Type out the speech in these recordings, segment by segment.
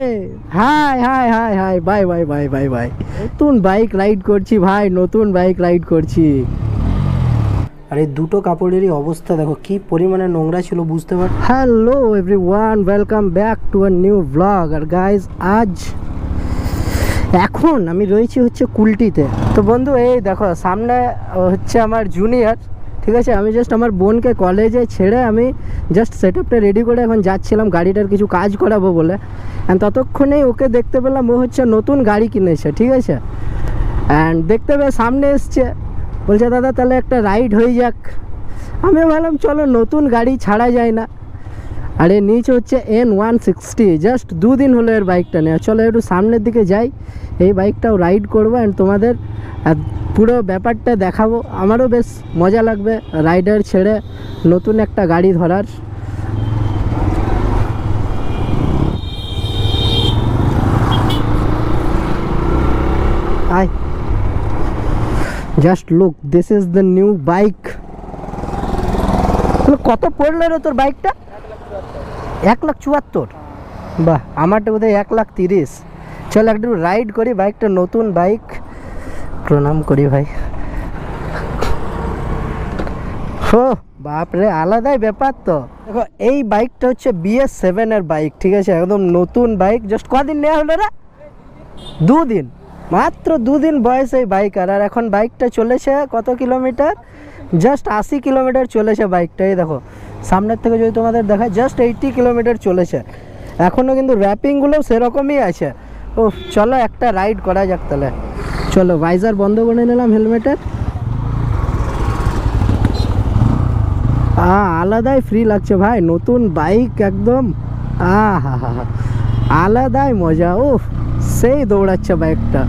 Hi hi hi hi bye bye bye bye bye নতুন bike ride করছি ভাই নতুন বাইক রাইড করছি। আর এই দুটো কাপড়েরই অবস্থা দেখো কি পরিমাণে নোংরা ছিল বুঝতে পার hello everyone welcome back to a new vlog R guys আজ এখন আমি রয়েছি হচ্ছে কুলটিতে। তো বন্ধু এই দেখো সামনে হচ্ছে আমার জুনিয়র ঠিক আছে? আমি জাস্ট আমার বোনকে কলেজে ছেড়ে আমি জাস্ট সেট আপটা রেডি করে এখন যাচ্ছিলাম, গাড়িটার কিছু কাজ করাবো বলে। অ্যান্ড ততক্ষণেই ওকে দেখতে পেলাম, ও হচ্ছে নতুন গাড়ি কিনেছে, ঠিক আছে? অ্যান্ড দেখতে পেয়ে সামনে এসছে, বলছে, দাদা, তাহলে একটা রাইড হয়ে যাক। আমি ভাবলাম, চলো, নতুন গাড়ি ছাড়া যায় না। আর এর নিচে হচ্ছে এন ওয়ান সিক্সটি জাস্ট দুদিন হলো এর বাইকটা নেওয়া। চলো, একটু সামনের দিকে যাই, এই বাইকটাও রাইড করব। অ্যান্ড তোমাদের পুরো ব্যাপারটা দেখাবো। আমারও বেশ মজা লাগবে রাইডার ছেড়ে নতুন একটা গাড়ি ধরার। আয়। Just look this is the new bike কত পড়ল রে তোর বাইকটা এক লাখ চুয়াত্তর। বাহ, আমারটা বোধহয় এক লাখ তিরিশ। চল একটু রাইড করি বাইকটা নতুন বাইক প্রণাম করি ভাই। হো, বাপরে, আলাদাই ব্যাপার তো। দেখো, এই বাইকটা হচ্ছে বিএস সেভেনের বাইক, ঠিক আছে? একদম নতুন বাইক জাস্ট কদিন নেওয়া হলো রে? দুদিন, মাত্র দুদিন বয়স এই বাইক আর আর এখন বাইকটা চলেছে কত কিলোমিটার? জাস্ট আশি কিলোমিটার চলেছে বাইকটা, এই দেখো। সামনের থেকে যদি তোমাদের দেখায় জাস্ট এইটটি কিলোমিটার চলেছে। এখনও কিন্তু র্যাপিংগুলোও সেরকমই আছে। ও চলো একটা রাইড করা যাক তাহলে। চলো ভাইজার বন্ধ করে নিলাম হেলমেটের। আলাদাই ফ্রি লাগছে ভাই, নতুন বাইক একদম। হা হা আলাদাই মজা ও সেই দৌড়াচ্ছে বাইকটা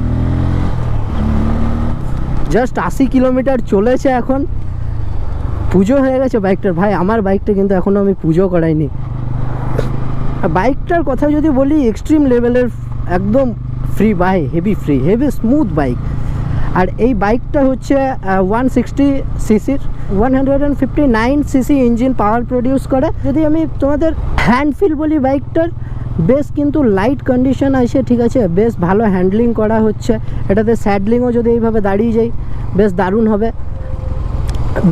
জাস্ট আশি কিলোমিটার চলেছে এখন। পুজো হয়ে গেছে বাইকটার ভাই, আমার বাইকটা কিন্তু এখনও আমি পুজো করাইনি। বাইকটার কথা যদি বলি এক্সট্রিম লেভেলের একদম free by heavy free heavy smooth bike আর এই বাইকটা হচ্ছে ওয়ান সিক্সটি সিসির one hundred and fifty nine CC engine power produce করে। যদি আমি তোমাদের হ্যান্ড ফিল বলি বাইকটার বেশ কিন্তু লাইট কন্ডিশন আছে, ঠিক আছে? বেশ ভালো হ্যান্ডলিং করা হচ্ছে। এটাতে স্যাডলিংও যদি এইভাবে দাঁড়িয়ে যাই বেশ দারুণ হবে।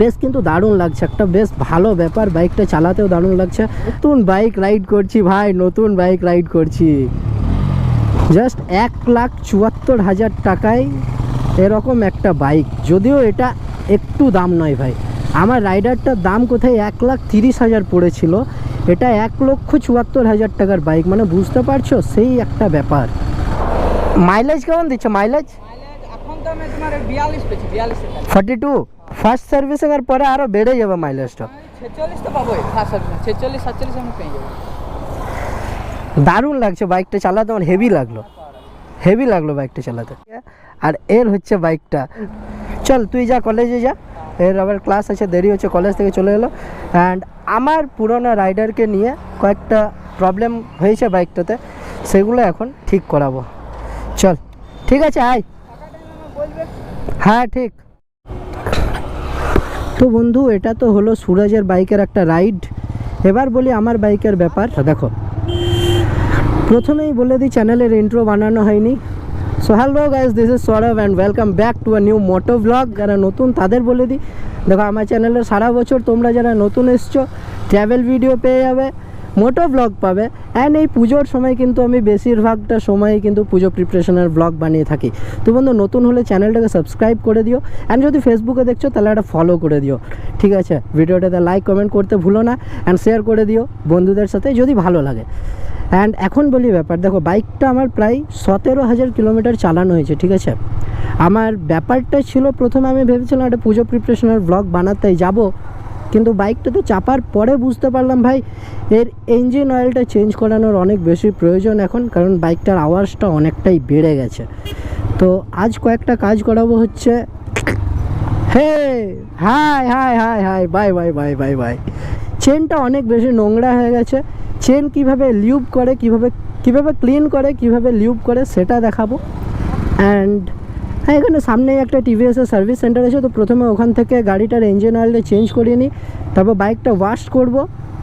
বেশ কিন্তু দারুণ লাগছে, একটা বেশ ভালো ব্যাপার। বাইকটা চালাতেও দারুণ লাগছে। নতুন বাইক রাইড করছি, ভাই, নতুন বাইক রাইড করছি। জাস্ট এক লাখ চুয়াত্তর হাজার টাকায় এরকম একটা বাইক। যদিও এটা একটু দাম নয় ভাই। আমার রাইডারটার দাম কোথায়? এক লাখ তিরিশ হাজার পড়েছিল। এটা এক লক্ষ চুয়াত্তর হাজার টাকার বাইক। মানে বুঝতে পারছ? সেই একটা ব্যাপার। মাইলেজ কেমন দিচ্ছে? Mileage? Forty two? First servicing এর পরে আরও বেড়ে যাবে মাইলেজটা। ছেচল্লিশ তো পাবোই ফার্স্ট সার্ভিস। ছেচল্লিশ সাতচল্লিশ আমি পেয়ে যাব। দারুণ লাগছে বাইকটা চালাতে, আমার হেভি লাগল। হেভি লাগল বাইকটা চালাতে। আর এর হচ্ছে বাইকটা। চল, তুই যা কলেজে যা। এর আবার ক্লাস আছে, দেরি হচ্ছে কলেজ থেকে চলে এলো। অ্যান্ড আমার পুরোনো রাইডারকে নিয়ে কয়েকটা প্রবলেম হয়েছে বাইকটাতে। সেগুলো এখন ঠিক করাবো। চল, ঠিক আছে, আয়। হ্যাঁ ঠিক। তো বন্ধু, এটা তো হলো সুরজের বাইকের একটা রাইড এবার বলি আমার বাইকের ব্যাপার। দেখো প্রথমেই বলে দিই চ্যানেলের ইন্ট্রো বানানো হয়নি। So hello guys this is Sourav and welcome back to a new moto vlog যারা নতুন, তাদের বলে দিই, দেখো আমার চ্যানেলে সারা বছর তোমরা যারা নতুন এসছো ট্রাভেল ভিডিও পেয়ে যাবে মোটো ব্লগ পাবে। অ্যান্ড এই পুজোর সময় কিন্তু আমি বেশিরভাগটা সময় কিন্তু পুজো প্রিপারেশনের ব্লগ বানিয়ে থাকি। তো বন্ধু, নতুন হলে চ্যানেলটাকে সাবস্ক্রাইব করে দিও। অ্যান্ড যদি ফেসবুকে দেখছ, তাহলে একটা ফলো করে দিও। ঠিক আছে? ভিডিওটাতে লাইক কমেন্ট করতে ভুলো না। অ্যান্ড শেয়ার করে দিও বন্ধুদের সাথে, যদি ভালো লাগে। অ্যান্ড এখন বলি ব্যাপার, দেখো বাইকটা আমার প্রায় সতেরো হাজার কিলোমিটার চালানো হয়েছে, ঠিক আছে? আমার ব্যাপারটা ছিল প্রথমে আমি ভেবেছিলাম একটা পুজো প্রিপারেশনের ব্লগ বানাতে যাব, কিন্তু বাইকটা তো চাপার পরে বুঝতে পারলাম ভাই, এর ইঞ্জিন অয়েলটা চেঞ্জ করানোর অনেক বেশি প্রয়োজন এখন, কারণ বাইকটার আওয়াজটা অনেকটাই বেড়ে গেছে। তো আজ কয়েকটা কাজ করাবো হচ্ছে hey hi hi hi hi bye bye bye bye bye চেনটা অনেক বেশি নোংরা হয়ে গেছে চেন কীভাবে লিউব করে, কীভাবে কীভাবে ক্লিন করে, কীভাবে লিউব করে, সেটা দেখাবো। অ্যান্ড হ্যাঁ এখানে সামনেই একটা টিভিএসের সার্ভিস সেন্টার আছে, তো প্রথমে ওখান থেকে গাড়িটার ইঞ্জিন অয়েলটা চেঞ্জ করিয়ে নিই, তারপর বাইকটা ওয়াশ করব।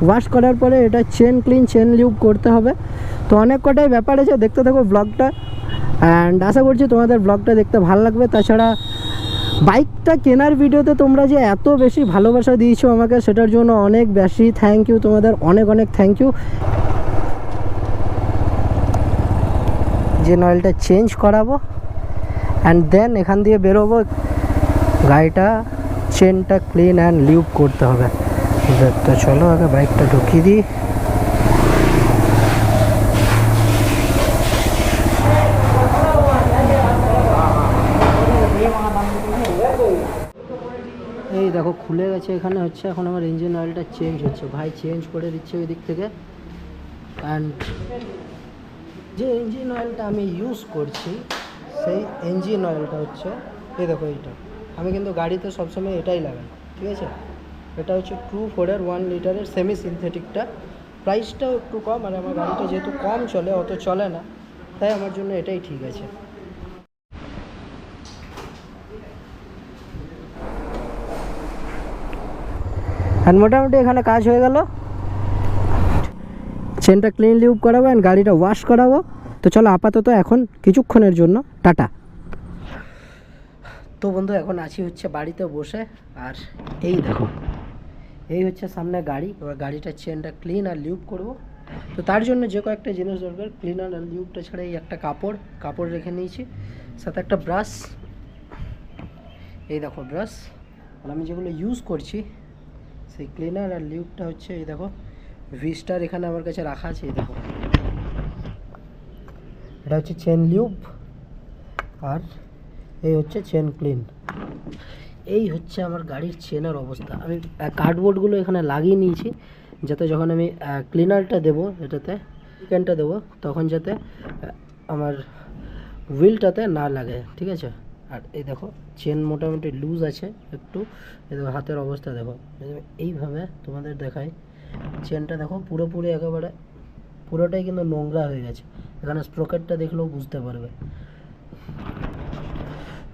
ওয়াশ করার পরে এটা চেন ক্লিন চেন লিউব করতে হবে। তো অনেক কটাই ব্যাপার আছে, দেখতে থাকো ব্লগটা অ্যান্ড আশা করছি তোমাদের ব্লগটা দেখতে ভালো লাগবে। তাছাড়া বাইকটা কেনার ভিডিওতে তোমরা যে এত বেশি ভালোবাসা দিয়েছ আমাকে, সেটার জন্য অনেক বেশি থ্যাংক ইউ তোমাদের অনেক অনেক থ্যাংক ইউ যে অয়েলটা চেঞ্জ করাবো অ্যান্ড দেন এখান দিয়ে বেরোবো, গাড়িটা চেনটা ক্লিন অ্যান্ড লিউব করতে হবে। তো চলো আগে বাইকটা ঢুকিয়ে দিই এই দেখো গেছে এখানে হচ্ছে, এখন আমার ইঞ্জিন অয়েলটা চেঞ্জ হচ্ছে। ভাই চেঞ্জ করে দিচ্ছে ওই দিক থেকে। অ্যান্ড যে ইঞ্জিন অয়েলটা আমি ইউজ করছি, সেই ইঞ্জিন অয়েলটা হচ্ছে, এই দেখো এইটা। আমি কিন্তু গাড়িতে সবসময় এটাই লাগাই, ঠিক আছে? এটা হচ্ছে ট্রু ফোরের ওয়ান লিটারের সেমি সিনথেটিকটা প্রাইসটাও একটু কম আর আমার গাড়িটা যেহেতু কম চলে, অত চলে না, তাই আমার জন্য এটাই ঠিক আছে। আর মোটামুটি এখানে কাজ হয়ে গেল। চেনটা ক্লিন লিউব করাবো অ্যান্ড গাড়িটা ওয়াশ করাবো। তো চলো আপাতত এখন কিছুক্ষণের জন্য, টাটা। তো বন্ধু, এখন আছি হচ্ছে বাড়িতে বসে, আর এই দেখো, এই হচ্ছে সামনে গাড়ি। এবার গাড়িটার চেনটা ক্লিন আর লিউব করব। তো তার জন্য যে কয়েকটা জিনিস দরকার ক্লিনার আর লিউবটা ছাড়া এই একটা কাপড় কাপড় রেখে নিয়েছি। সাথে একটা ব্রাশ এই দেখো ব্রাশ আর আমি যেগুলো ইউজ করছি সেই ক্লিনার আর লিউবটা হচ্ছে, এই দেখো ভিস্টার এখানে আমার কাছে রাখা আছে, এই দেখো। এটা হচ্ছে চেন লিউব আর এই হচ্ছে চেন ক্লিন এই হচ্ছে আমার গাড়ির চেনার অবস্থা। আমি কার্ডবোর্ডগুলো এখানে লাগিয়ে নিয়েছি, যাতে যখন আমি ক্লিনারটা দেবো, এটাতে চিকেনটা দেবো, তখন যাতে আমার হুইলটাতে না লাগে, ঠিক আছে? আর এই দেখো চেন মোটামুটি লুজ আছে একটু। এই দেখো, হাতের অবস্থা দেখো। এইভাবে তোমাদের দেখাই। চেনটা দেখো, পুরোপুরি একেবারে, পুরোটাই কিন্তু নোংরা হয়ে গেছে। এখানে স্প্রকেটটা দেখলেও বুঝতে পারবে।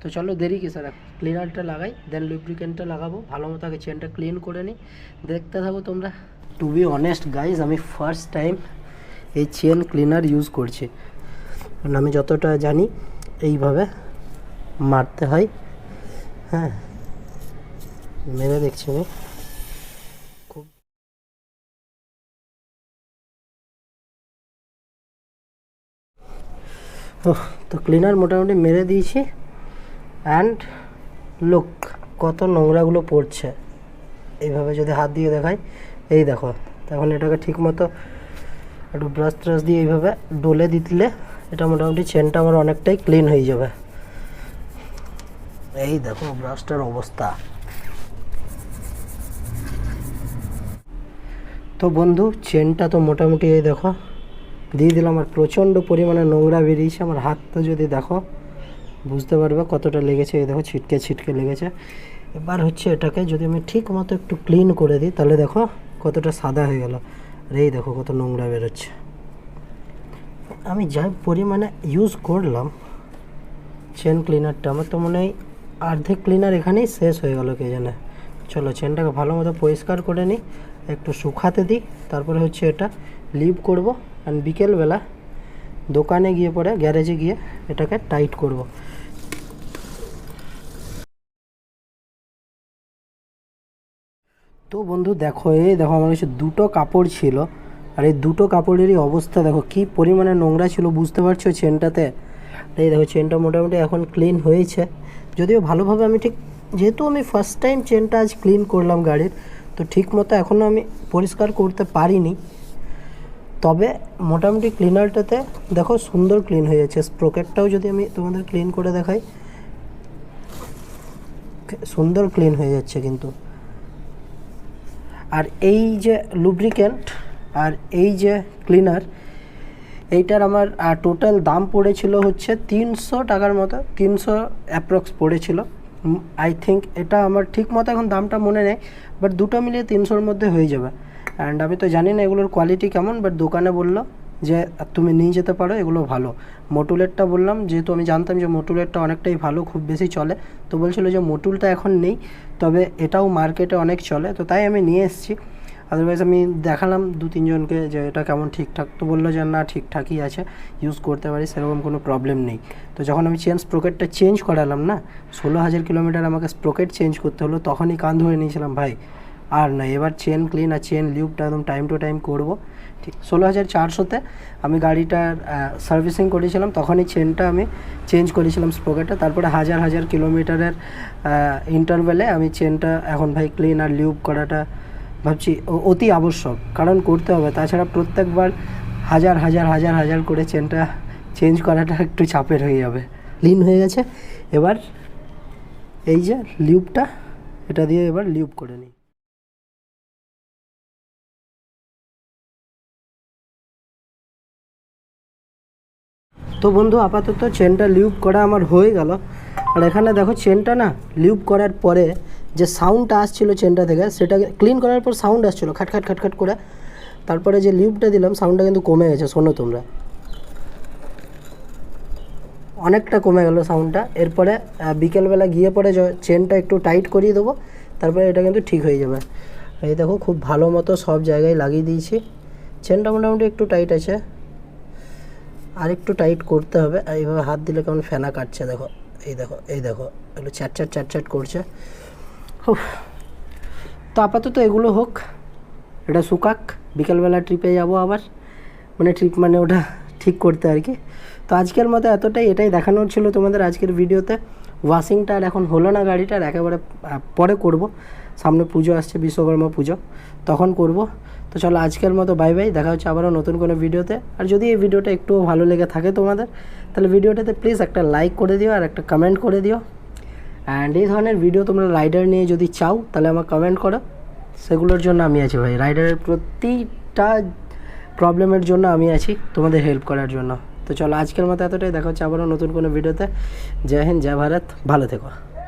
তো চলো দেরি কি স্যার ক্লিনারটা লাগাই দেন লুব্রিকেন্টটা লাগাবো। ভালো মতো আগে চেনটা ক্লিন করে নিই দেখতে থাকো তোমরা। টু বি অনেস্ট গাইজ আমি ফার্স্ট টাইম এই চেন ক্লিনার ইউজ করছি। আমি যতটা জানি, এইভাবে মারতে হয়। হ্যাঁ। মেরে দেখছি আমি। খুব তো ক্লিনার মোটামুটি মেরে দিয়েছি। অ্যান্ড লুক কত নোংরাগুলো পড়ছে। এইভাবে যদি হাত দিয়ে দেখাই, এই দেখো। তখন এটাকে ঠিক মতো একটু ব্রাশ ট্রাশ দিয়ে এইভাবে ডলে দিলে এটা মোটামুটি চেনটা আমার অনেকটাই ক্লিন হয়ে যাবে। এই দেখো ব্রাশটার অবস্থা। তো বন্ধু চেনটা তো মোটামুটি এই দেখো, দিয়ে দিলাম আর প্রচণ্ড পরিমাণে নোংরা বেরিয়েছে। আমার হাতটা যদি দেখো, বুঝতে পারবে কতটা লেগেছে। এই দেখো, ছিটকে ছিটকে লেগেছে। এবার হচ্ছে এটাকে যদি আমি ঠিক মতো একটু ক্লিন করে দিই, তাহলে দেখো কতটা সাদা হয়ে গেল। আর এই দেখো কত নোংরা বেরোচ্ছে। আমি যা পরিমাণে ইউজ করলাম। চেন ক্লিনারটা আমার তো মনে হয় অর্ধেক ক্লিনার এখানেই শেষ হয়ে গেল কে জানে। চলো চেনটাকে ভালো মতো পরিষ্কার করে নিই, একটু শুকাতে দিই, তারপরে হচ্ছে এটা লিভ করব আর বিকেলবেলা দোকানে গিয়ে পরে গ্যারেজে গিয়ে এটাকে টাইট করব। তো বন্ধু দেখো, এই দেখো আমার কাছে দুটো কাপড় ছিল, আর এই দুটো কাপড়েরই অবস্থা দেখো, কি পরিমাণে নোংরা ছিল বুঝতে পারছ চেনটাতে এই দেখো চেনটা মোটামুটি এখন ক্লিন হয়েছে। যদিও ভালোভাবে আমি ঠিক, যেহেতু আমি ফার্স্ট টাইম চেনটা আজ ক্লিন করলাম গাড়ির, তো ঠিক মতো এখনও আমি পরিষ্কার করতে পারিনি। তবে মোটামুটি ক্লিনারটাতে দেখো সুন্দর ক্লিন হয়ে যাচ্ছে। স্প্রকেটটাও যদি আমি তোমাদের ক্লিন করে দেখাই, সুন্দর ক্লিন হয়ে যাচ্ছে কিন্তু। আর এই যে লুব্রিকেন্ট আর এই যে ক্লিনার এইটার আমার টোটাল দাম পড়েছিল হচ্ছে তিনশো টাকার মতো, তিনশো অ্যাপ্রক্স পড়েছিল। আই থিঙ্ক এটা আমার ঠিক মতো এখন দামটা মনে নেই বাট দুটো মিলিয়ে তিনশোর মধ্যে হয়ে যাবে। অ্যান্ড আমি তো জানি না এগুলোর কোয়ালিটি কেমন বাট দোকানে বলল যে, তুমি নিয়ে যেতে পারো, এগুলো ভালো। মোটুলেরটা বললাম, যেহেতু আমি জানতাম যে মোটুলেরটা অনেকটাই ভালো, খুব বেশি চলে, তো বলছিল যে মোটুলটা এখন নেই, তবে এটাও মার্কেটে অনেক চলে, তো তাই আমি নিয়ে এসেছি। আদারওয়াইজ আমি দেখালাম দু তিনজনকে যে এটা কেমন ঠিকঠাক। তো বলল যে না, ঠিকঠাকই আছে ইউজ করতে পারি, সেরকম কোনো প্রবলেম নেই। তো যখন আমি চেন স্প্রোকেটটা চেঞ্জ করালাম না, ষোলো হাজার কিলোমিটার আমাকে স্প্রোকেট চেঞ্জ করতে হলো, তখনই কান ধরে নিয়েছিলাম, ভাই, আর না, এবার চেন ক্লিন আর চেন লিউবটা একদম টাইম টু টাইম করব। ঠিক, ষোলো হাজার চারশোতে আমি গাড়িটার সার্ভিসিং করেছিলাম, তখনই চেনটা আমি চেঞ্জ করেছিলাম স্প্রোকেটটা তারপরে হাজার হাজার কিলোমিটারের ইন্টারভেলে আমি চেনটা এখন ভাই ক্লিন আর লিউব করাটা ভাবছি অতি আবশ্যক, কারণ করতে হবে। তাছাড়া প্রত্যেকবার হাজার হাজার হাজার হাজার করে চেনটা চেঞ্জ করাটা একটু চাপের হয়ে যাবে। লিন হয়ে গেছে। এবার এই যে লিউবটা এটা দিয়ে এবার লিউব করে নিই। তো বন্ধু, আপাতত চেনটা লিউব করা আমার হয়ে গেল। আর এখানে দেখো, চেনটা না লিউব করার পরে যে সাউন্ডটা আসছিল চেনটা থেকে সেটাকে ক্লিন করার পর সাউন্ড আসছিল, খাট খাট খাট খাট করে। তারপরে যে লিউবটা দিলাম সাউন্ডটা কিন্তু কমে গেছে, শোনো তোমরা। অনেকটা কমে গেল সাউন্ডটা এরপরে বিকেলবেলা গিয়ে পরে চেনটা একটু টাইট করিয়ে দেবো, তারপরে এটা কিন্তু ঠিক হয়ে যাবে। এই দেখো, খুব ভালো মতো সব জায়গায় লাগিয়ে দিয়েছি। চেনটা মোটামুটি একটু টাইট আছে। আর একটু টাইট করতে হবে। এইভাবে হাত দিলে কেমন ফেনা কাটছে, দেখো। এই দেখো এই দেখো, একটু চ্যাট চ্যাট চ্যাট চ্যাট করছে। তো আপাতত এগুলো হোক। এটা শুকাক, বিকালবেলা ট্রিপে যাব আবার। মানে ট্রিপ মানে ওটা ঠিক করতে আর কি। তো আজকের মতো এতটাই, এটাই দেখানোর ছিল তোমাদের আজকের ভিডিওতে। ওয়াশিংটা আর এখন হলো না গাড়িটার একেবারে পরে করব। সামনে পুজো আসছে, বিশ্বকর্মা পুজো। তখন করব। তো চলো আজকের মতো বাই বাই দেখা হচ্ছে আবারও নতুন কোনো ভিডিওতে। আর যদি এই ভিডিওটা একটু ভালো লেগে থাকে তোমাদের, তাহলে ভিডিওটাতে প্লিজ একটা লাইক করে দিও আর একটা কমেন্ট করে দিও। অ্যান্ড এই ধরনের ভিডিও তোমরা রাইডার নিয়ে যদি চাও, তাহলে আমার কমেন্ট করো। সেগুলোর জন্য আমি আছি ভাই। রাইডারের প্রতিটা প্রবলেমের জন্য আমি আছি তোমাদের হেল্প করার জন্য। তো চলো, আজকের মতো এতটাই। দেখা হচ্ছে আবারও নতুন কোনো ভিডিওতে জয় হিন্দ, জয় ভারত। ভালো থেকো।